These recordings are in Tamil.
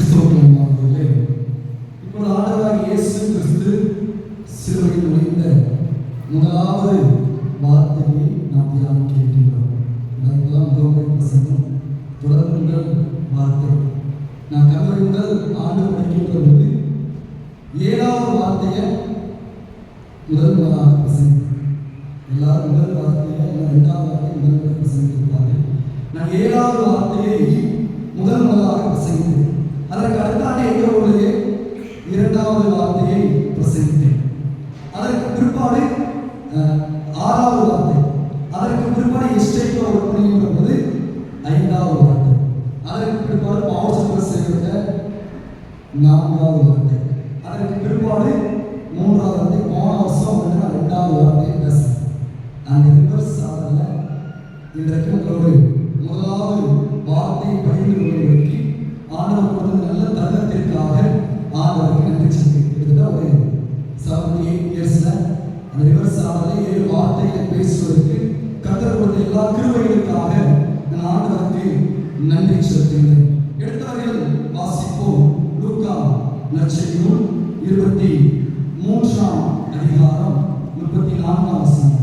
கிறிஸ்தவர்களே இப்பொழுது ஆண்டவராக இயேசு கிறிஸ்து சிலுவையில் நுழைந்த முதலாவது வார்த்தையை நாம் தியானம் கேட்கின்றோம் இதற்கெல்லாம் முகமுறை பிரசங்கம் தொடர்புங்கள் வார்த்தை. நான் கல்லூரி ஆண்டு படிக்கின்ற போது ஏழாவது வார்த்தையை முதல் முதலாக பிரசங்கம் எல்லாரும் முதல் வார்த்தையை இல்லை ரெண்டாவது வார்த்தை முதல் முதல் பிரசங்கித்திருப்பாங்க நான் ஏழாவது வார்த்தையை முதல் முதலாக பிரசங்கித்தேன் அதற்கு அடுத்த ஆண்டு எங்க பொழுது இரண்டாவது வார்த்தையை பிரசங்கித்தேன் அதற்கு பிற்பாடு அஹ், ஆறாவது வார்த்தை அதற்கு பிற்பாடு எஸ்டேட் ஒரு பணிங்கிற போது ஐந்தாவது வார்த்தை அதற்கு பிற்பாடு மாவட்ட செய்கிற நான்காவது வார்த்தை அதற்கு பிற்பாடு மூன்றாவது வார்த்தை போன வருஷம் வந்து நான் ரெண்டாவது வார்த்தை பேசுறேன் அந்த ரிவர்ஸ் ஆதரல இன்றைக்கு உங்களோடு முதலாவது வார்த்தை பகிர்ந்து கொள்வதற்கு ஆண்டவர் கொடுத்த நல்ல தருணத்திற்காக ஆண்டவருக்கு நன்றி சொல்லி கிட்டத்தட்ட ஒரு செவன்டி எயிட் இயர்ஸ்ல அந்த ரிவர்ஸ் ஏழு வார்த்தைகளை பேசுவதற்கு கத்தர் கொண்ட எல்லா கிருபைகளுக்காக நான் ஆண்டவருக்கு நன்றி செலுத்துகிறேன். எடுத்தவர்கள் வாசிப்போம். லூக்கா நற்செய்தி இருபத்தி மூன்றாம் அதிகாரம் முப்பத்தி நான்காம் வசனம்.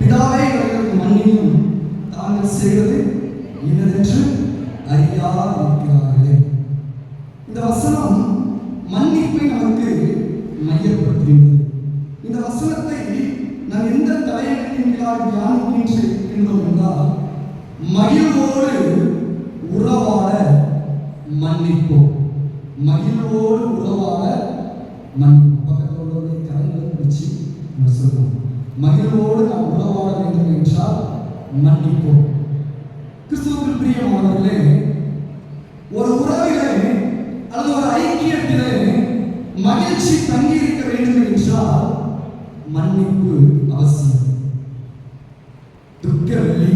பிதாவே இவர்களுக்கு மன்னியும். தாங்கள் செய்வது என்னதென்று அறியாதிருக்கிறார்களே இந்த வசனம் மன்னிப்பை நமக்கு மையப்படுத்துகிறது. இந்த வசனத்தை நாம் எந்த தலையங்கத்தின் கீழாக தியானிக்கின்றோம் என்றால் மகிழ்வோடு உறவாட மன்னிப்போம். மகிழ்வோடு உறவாட மன்னிப்போம். பக்கத்தில் உள்ளவருடைய கரங்களை பிடிச்சு நம்ம சொல்லுவோம் மகிழ்வோடு நாம் உறவாட வேண்டும் என்றால் மன்னிப்போம். கிறிஸ்துவுக்கு பிரியமானவர்களே ஒரு உறவிலே அல்லது ஒரு ஐக்கியத்திலே மகிழ்ச்சி தங்கியிருக்க வேண்டும் என்றால் மன்னிப்பு அவசியம். துக்க வெள்ளி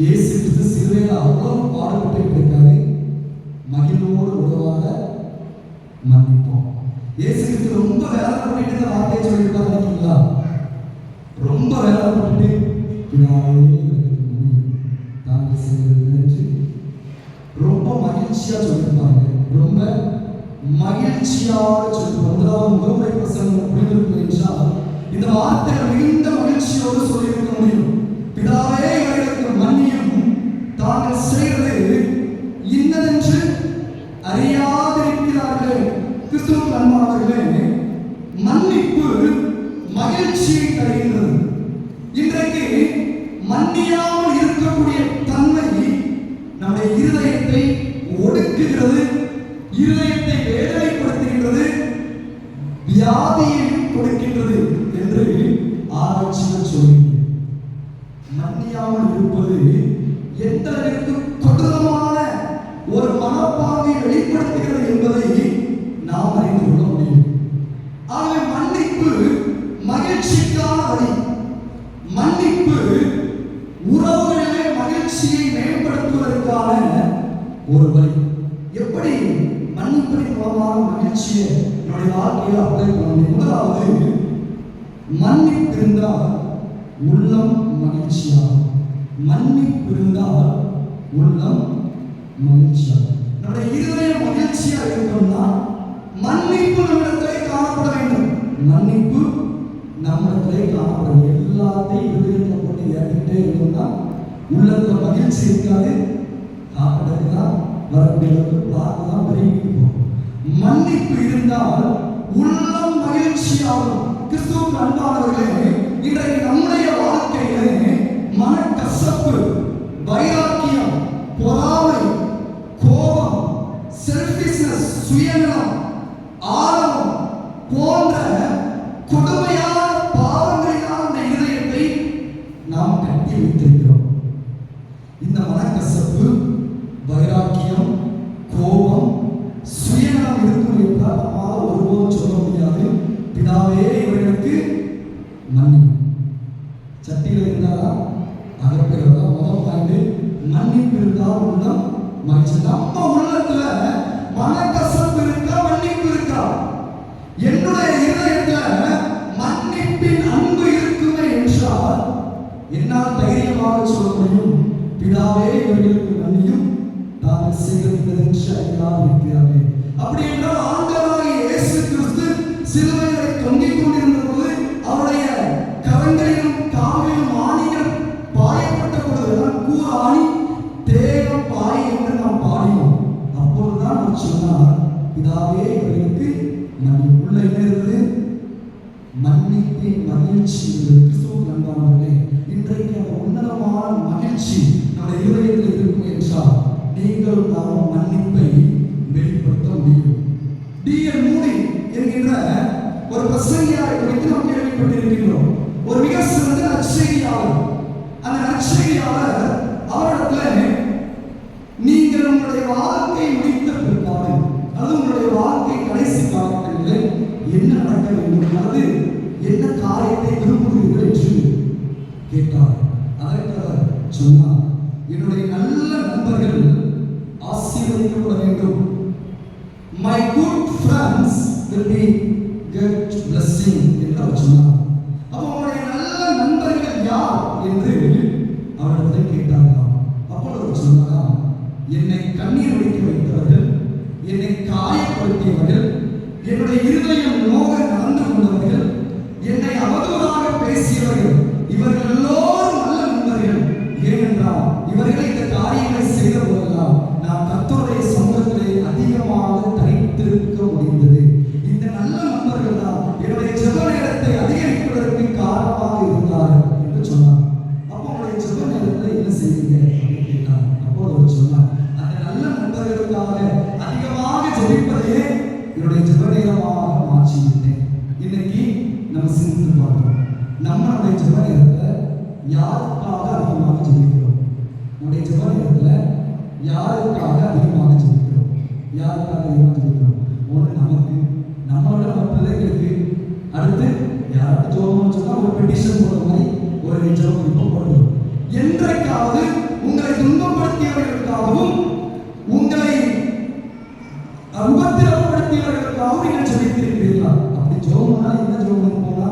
இயேசு கிறிஸ்து சிலுவையில் அவ்வளவு பாடுபட்டு இருக்காரு மகிழ்வோடு உறவாக மன்னிப்போம். இயேசு கிறிஸ்து ரொம்ப வேலைப்பட்டு இந்த வார்த்தையை சொல்லியிருப்பாரு நினைக்கிறீங்களா ரொம்ப வேலை பண்ணிட்டு எனக்கு முடியும். தாங்கள் செய்வது ரொம்ப மகிழ்ச்சியா சொல்லியிருப்பாங்க ரொம்ப மகிழ்ச்சியாக சொல்லுவோம் முதலாவது முகமுறை பிரசங்கம் புரிந்திருக்கும் என்றால் இந்த வார்த்தைகள் மிகுந்த மகிழ்ச்சியோடு சொல்லியிருக்க முடியும். பிதாவே இவர்களுக்கு மன்னியும் தாங்கள் சிறை ஒரு வழி. எப்படி மன்னிப்பின் மூலமாக மகிழ்ச்சியை என்னுடைய வாழ்க்கையில் அப்ளை பண்ண முதலாவது மன்னிப்பு இருந்தால் உள்ளம் மகிழ்ச்சியாகும். மன்னிப்பு இருந்தால் உள்ளம் மகிழ்ச்சியாகும். நம்முடைய இருதயம் மகிழ்ச்சியாக இருக்கணும்னா மன்னிப்பு நம்மிடத்திலே காணப்பட வேண்டும். மன்னிப்பு நம்மிடத்திலே காணப்படும். எல்லாத்தையும் இருதயத்தை போட்டு ஏறிக்கிட்டே இருந்தோம்னா உள்ளத்துல மகிழ்ச்சி இருக்காது சாப்பிட்டது தான் வரக்கூடியவர்கள் பார்த்து தான் பெருகிட்டு மன்னிப்பு இருந்தால் உள்ளம் மகிழ்ச்சியாகும். கிறிஸ்துவுக்கு அன்பானவர்களே இன்றைக்கு நம்முடைய வாழ்க்கையிலே மனக்கசப்பு வைராக்கியம் பொறாமை கோபம் செல்ஃபிஷ்னஸ் சுயநலம் ஆர்வம் போன்ற கொடுமையான பாவங்களினால் அந்த இதயத்தை நாம் கட்டி வைத்திருக்கிறோம். இந்த மனக்கசப்பு மகிழ்ச்சி நம்ம உள்ளத்துல மனக்கசப்பு இருக்கா மன்னிப்பு இருக்கா? என்னுடைய இதயத்துல மன்னிப்பின் அன்பு இருக்குமே என்றால் என்னால் தைரியம் சொல்ல முடியும். பிதாவே இவர்களுக்கு நன்றியும் தாங்கள் செய்கிறது என்று அப்படி என்றால் ஆண்டவராகிய இயேசு கிறிஸ்து சிலுவை மகிழ்ச்சி கிறிஸ்துவுக்கு நண்பானவர்களே இன்றைக்கு அந்த உன்னதமான மகிழ்ச்சி நம்முடைய இருதயத்தில் இருக்கும் என்றால் நீங்கள் நாம் மன்னிப்பை வெளிப்படுத்த முடியும். டிஎல் மூடி என்கின்ற ஒரு பிரசங்கியாரை குறித்து நாம் கேள்விப்பட்டிருக்கின்றோம். ஒரு மிக சிறந்த நற்செய்தியாளர். அந்த நற்செய்தியாளர் அவரிடத்துல நீங்கள் உங்களுடைய வாழ்க்கை முடித்த பிற்பாடு அது உங்களுடைய வாழ்க்கை கடைசி காலங்களில் என்ன நடக்க வேண்டும்? அல்லது என்ன காரியத்தை விரும்புகிறீர்கள் என்று கேட்டார். அதற்கு அவர் சொன்னார் என்னுடைய நல்ல நண்பர்கள் ஆசீர்வதிக்கப்பட வேண்டும். My good friends will be get blessing என்று அவர் சொன்னார். இவர்களை இந்த யாருக்காக அதிகமாக ஜெபிக்கிறோம்? யாருக்காக அதிகமாக ஜெபிக்கிறோம்? ஒன்று நமக்கு நம்மளோட நம்ம பிள்ளைகளுக்கு. அடுத்து யாராவது ஜோபம் சொன்னா ஒரு பெட்டிஷன் போடுற மாதிரி ஒரு ஜோபம் இப்போ போடுறோம் என்றைக்காவது உங்களை துன்பப்படுத்தியவர்களுக்காகவும் உங்களை உபத்திரப்படுத்தியவர்களுக்காகவும் நீங்கள் ஜெபித்திருக்கிறீர்களா? அப்படி ஜோபம்னா என்ன ஜோபம் போனா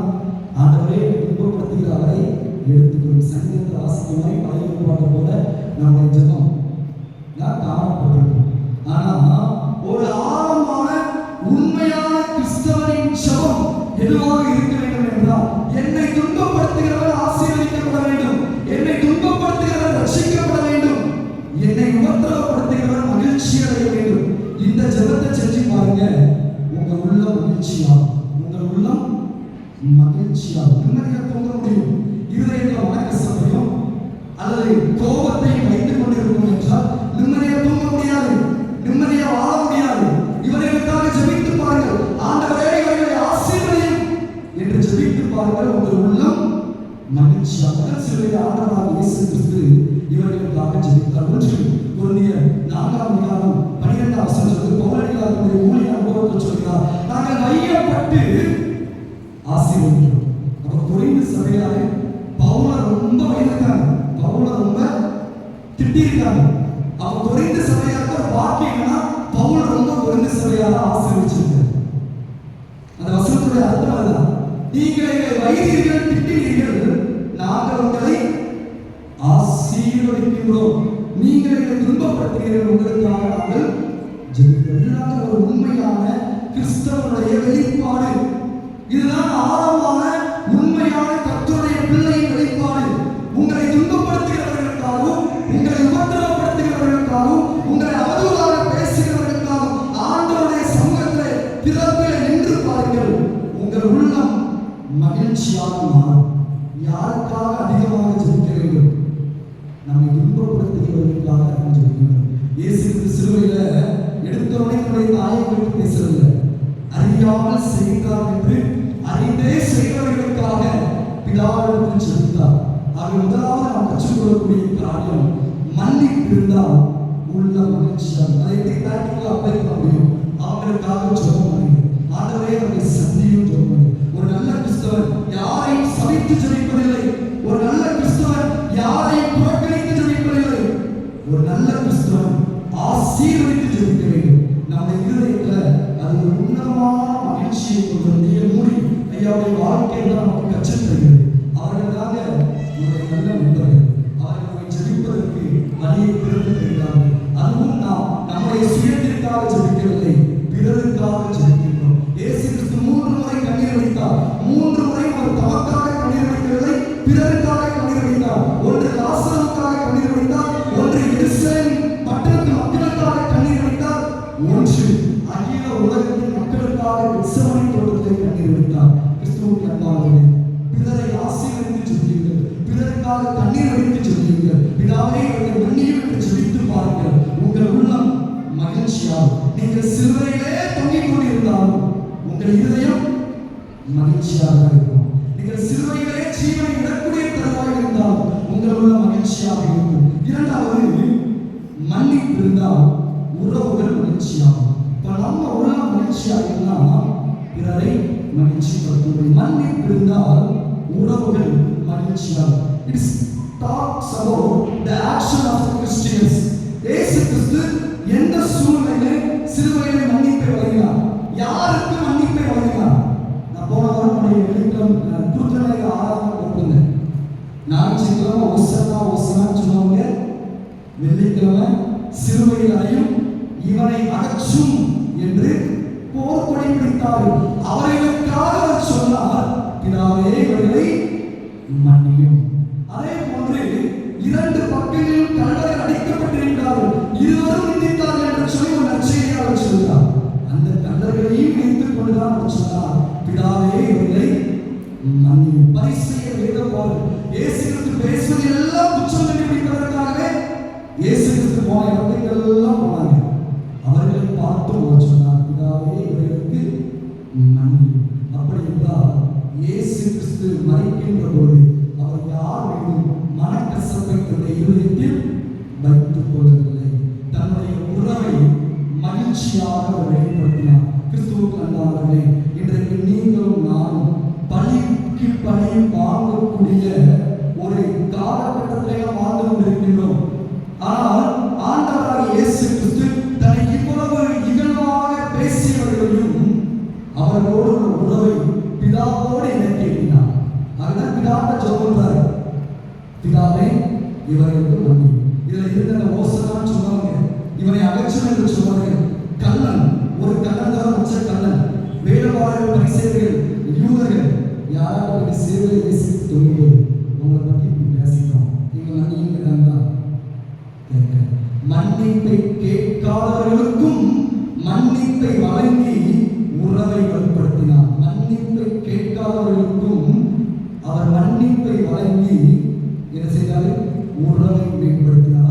ஆண்டவரே துன்பப்படுத்துகிற அவரை எடுத்துக்கொள்ளும் சங்கீதத்தை ஆசிரியமாய் பழைய போல நம்முடைய ஜெபம். நான் நிம்மதியாக தூங்க முடியும். இருதயத்தில் வணக்க சமயம் அல்லது கோபத்தை வைத்துக் கொண்டிருக்கும் என்றால் முடியாது நிம்மதியாக வாழ முடியாது. இவர்களுக்காக ஜெபித்து பாருங்கள். ஆண்டவரே இவர்களை ஆசீர்வதியும். என்று ஜெபித்து பாருங்கள். உங்கள் உள்ளம் மகிழ்ச்சியாக முதல் சிலுவையில் ஆண்டவராக இயேசு கிறிஸ்து இவர்களுக்காக ஜெபித்தார். ஒன்று குருந்திய நான்காம் அதிகாரம் பனிரெண்டாம் வசனம் சொல்லி பௌரடிகாரனுடைய ஊழிய அனுபவத்தை சொல்கிறார். நாங்கள் மையப்பட்டு ஆசீர்வதிக்கிறோம். அப்ப குறைந்து சபையாரு பவுல ரொம்ப வயதுக்காங்க பவுல ரொம்ப திட்டிருக்காங்க அப்ப குறைந்த சபையாக ஒரு வாக்கியம் என்னன்னா பவுல் ரொம்ப குறைந்த சபையாக ஆசீர்வச்சிருக்காரு. அந்த வசனத்துடைய அர்த்தம் அதுதான். நீங்கள் எங்களை வைத்தீர்கள் திட்டினீர்கள் நாங்கள் உங்களை ஆசீர்வதிக்கின்றோம் நீங்கள் எங்களை துன்பப்படுத்துகிறீர்கள் உங்களுக்காக நாங்கள் ஜெபிக்கிறோம். ஒரு உண்மையான கிறிஸ்தவனுடைய வெளிப்பாடு. இதுதான் ஆழமான உண்மையான கத்துடைய பிள்ளை மகிழ்ச்சியாக மாறும் யாருக்காக அதிகமாக ஜெபிக்கிறீர்கள் நம்மை துன்பப்படுத்துகிறவர்களுக்காக ஜெபிக்கிறோம் இயேசு கிறிஸ்து சிலுவையில எடுத்தவனே நம்முடைய தாயை குறித்து பேசவில்லை. அறியாமல் செய்கிறார் என்று அறிந்தே செய்தவர்களுக்காக பிதாவிடத்தில் செலுத்தார் ஆக முதலாவது நாம் கற்றுக்கொள்ளக்கூடிய காரியம் மன்னிப்பு இருந்தால் உள்ள மகிழ்ச்சியாக அதை எப்படி பிராக்டிக்கலாக அப்ளை பண்ண முடியும் அவங்களுக்காக ஜெபம் பண்ணுங்க. ஆண்டவரே அவர்களை சந்தியும் ஜெபம் பண்ணுங்க. ஒரு நல்ல கிறிஸ்தவர் யாரையும் சபித்து ஜெபிப்பதில்லை? ஒரு நல்ல கிறிஸ்தவர் யாரையும் புறக்கணித்து ஜெபிப்பதில்லை? ஒரு நல்ல கிறிஸ்தவர் ஆசீர்வதித்து ஜெபிக்க வேண்டும். நம்ம இருதயத்துல அது ஒரு உன்னதமான மகிழ்ச்சியை கொண்டு மூடி ஐயாவுடைய வாழ்க்கையை தான் நமக்கு கற்றுத் தருகிறது அவர்கள் தாங்க நம்முடைய நல்ல நண்பர்கள். அவர்கள் திறந்து தருகிறார்கள் அதுவும் நாம் நம்முடைய சுயத்திற்காக ஜெபிக்கவில்லை பிறருக்காக ஜெபிக்க இயேசு கிறிஸ்து மூன்று முறை கண்ணீர் வடித்தார். மூன்று முறை அவர் தமக்காக கண்ணீர் வடிக்கவில்லை பிறருக்காக உங்கள் இருதயம் மகிழ்ச்சியாக இருக்கும். நீங்கள் சிறுவைகளே ஜீவனை விடக்கூடிய தருவாய் இருந்தால் உங்கள் உள்ள மகிழ்ச்சியாக இருக்கும். இரண்டாவது மன்னிப்பு இருந்தால் உறவுகள் மகிழ்ச்சியாகும். இப்ப நம்ம உறவு மகிழ்ச்சியாக இருந்தால் பிறரை மகிழ்ச்சிப்படுத்துங்கள். மன்னிப்பு இருந்தால் உறவுகள் மகிழ்ச்சியாகும். It's talks about the action of the Christians இயேசு கிறிஸ்து எந்த சூழ்நிலையிலே சிலுவையிலே வெள்ளிக்கிழமை சிறுவையில் அறையும் இவனை அகற்றும் என்று போர் கொடி பிடித்தார்கள் அவர்களுக்காக அவர் சொன்னார். பிதாவே இவர்களை மன்னியும். அதே போன்று இரண்டு பக்கங்களில் கல்லறை அடைக்கப்பட்டிருக்கிறார்கள் இருவரும் நிந்தித்தார்கள் என்று சொல்லி ஒரு நற்செய்தியாளர் சொல்கிறார் அந்த கல்லறைகளையும் நினைத்துக் கொண்டுதான் அவர் சொன்னார். பிதாவே இவர்களை மன்னியும். பரிசெய்ய வேத போல். இயேசு கிறிஸ்து போன இடத்துக்கு போனாங்க அவர்களை பார்த்து அவர் சொன்னார் பிதாவே இவர்களுக்கு நன்றி. அப்படி என்றால் இயேசு கிறிஸ்து மறைக்கின்ற போது அவர் யார் மீதும் மனக்கசப்பை தன்னுடைய இருதயத்தில் வைத்துக் கொள்ளுங்கள். இவனை என்று சொன்னவர்கள் கள்ளன் ஒரு கள்ளன் தான் வச்ச கள்ளன் வேடவாளர்கள் பரிசேர்கள் யூதர்கள் யாராவது சேவை இயேசு தொங்கும்போது உங்களை பற்றி பேசிட்டோம். நீங்கள் மன்னிப்பை கேட்காதவர்களுக்கும் மன்னிப்பை வழங்கி உறவை வலுப்படுத்தினார். மன்னிப்பை கேட்காதவர்களுக்கும் அவர் மன்னிப்பை வழங்கி என்ன செய்தாரு? உறவை மேம்படுத்தினார்.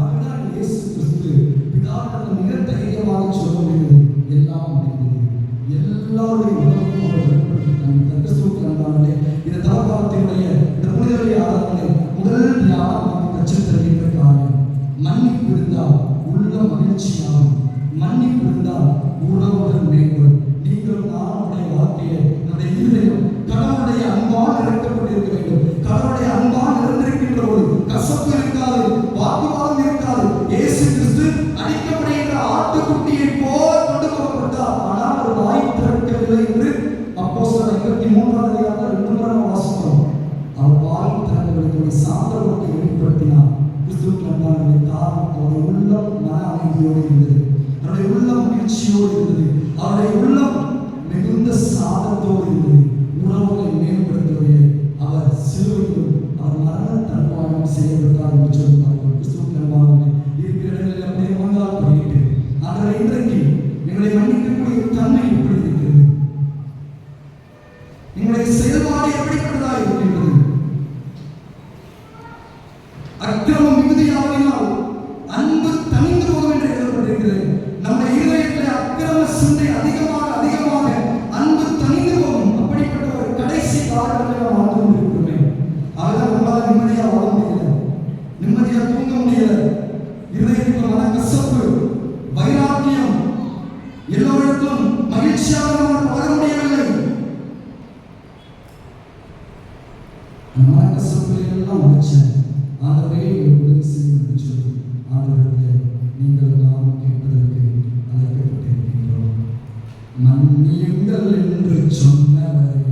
நான் கசப்பில் எல்லாம் உதவி செய்யும் நீங்கள் நாம் கேட்பதற்கு அழைக்கப்பட்டிருக்கின்றோம். மன்னியுங்கள் என்று சொன்னவரே.